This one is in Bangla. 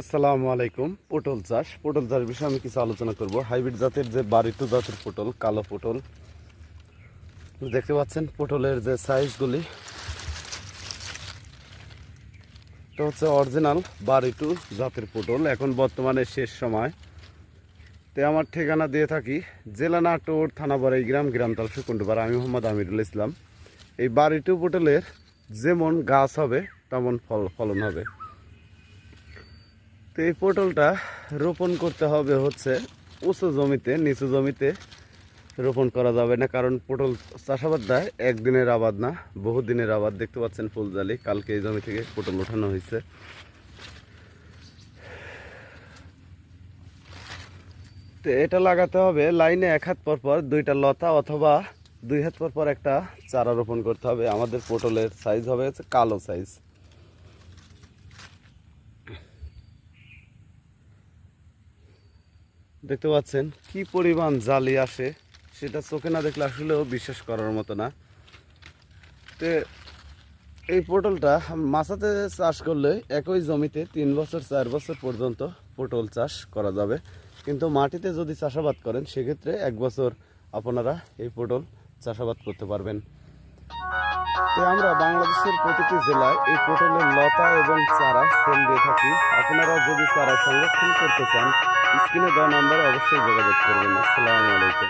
আসসালামু আলাইকুম। পটল চাষ। পটল চাষ বিষয়ে আমি কিছু আলোচনা করব। হাইব্রিড জাতের যে বাড়িতে জাতের পটল, কালো পটল, দেখতে পাচ্ছেন পটলের যে সাইজগুলি এটা হচ্ছে অরিজিনাল বাড়িটু জাতের পটল। এখন বর্তমানে শেষ সময়। তে আমার ঠিকানা দিয়ে থাকি। জেলা নাটোর থানা বাড়াই গ্রাম গ্রাম তাল সুকুণ্ডবার আমি মোহাম্মদ আমিরুল ইসলাম। এই বাড়িটু পটলের যেমন গাছ হবে, তেমন ফল ফলন হবে। তো এই পটলটা রোপণ করতে হবে হচ্ছে উঁচু জমিতে, নিচু জমিতে রোপণ করা যাবে না, কারণ পটল চাষাবাদটা একদিনের আবাদ না বহু দিনের আবাদ। দেখতে পাচ্ছেন ফুলজালি, কালকে এই জমি থেকে পটল ওঠানো হয়েছে। তো এটা লাগাতে হবে, লাইনে এক হাত পর পর দুইটা লতা অথবা দুই হাত পর পর একটা চারা রোপণ করতে হবে। আমাদের পটলের সাইজ হবে কালো সাইজ দেখতে পাচ্ছেন, কি পরিমাণ জালি আসে, সেটা চোখে না দেখলে আসলেও বিশ্বাস করার মতো না। তো, এই পটলটা মাছাতে চাষ করলে একই জমিতে তিন বছর, চার বছর পর্যন্ত পটল চাষ করা যাবে। কিন্তু মাটিতে যদি চাষাবাদ করেন, সেক্ষেত্রে এক বছর আপনারা এই পটল চাষাবাদ করতে পারবেন। তো আমরা বাংলাদেশের প্রতিটি জেলায় এই পটলের লতা এবং চারা সেল দিয়ে থাকি। আপনারা যদি চারা সংরক্ষণ করতে চান, স্ক্রিনে দেওয়া নাম্বারে অবশ্যই যোগাযোগ করবেন। আসসালামু আলাইকুম।